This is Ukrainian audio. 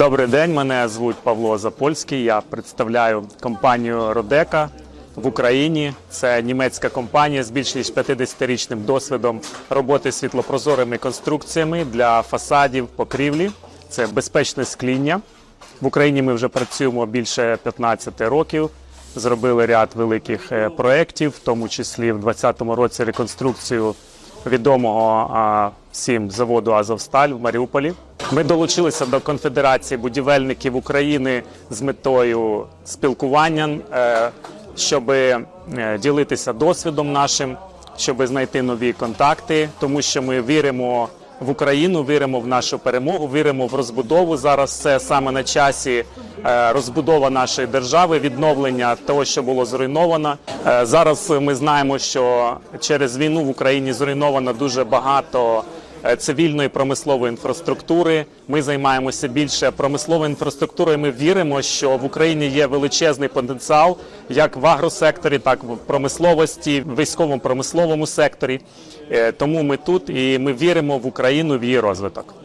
Добрий день, мене звуть Павло Запольський. Я представляю компанію Родека в Україні. Це німецька компанія з більш ніж 50-річним досвідом роботи з світлопрозорими конструкціями для фасадів покрівлі. Це безпечне скління. В Україні ми вже працюємо більше 15 років. Зробили ряд великих е, проєктів, в тому числі в 2020 році реконструкцію відомого всім заводу Азовсталь в Маріуполі. Ми долучилися до конфедерації будівельників України з метою спілкування, е, щоб ділитися досвідом нашим, щоб знайти нові контакти, тому що ми віримо в Україну, віримо в нашу перемогу, віримо в розбудову. Зараз це саме на часі е, розбудова нашої держави, відновлення того, що було зруйновано. Е, Зараз ми знаємо, що через війну в Україні зруйновано дуже багато е, цивільної промислової інфраструктури. Ми займаємося більше промисловою інфраструктурою. Ми віримо, що в Україні є величезний потенціал як в агросекторі, так і в промисловості, в військово-промисловому секторі. Е, Тому ми тут і ми віримо в Україну в її розвиток.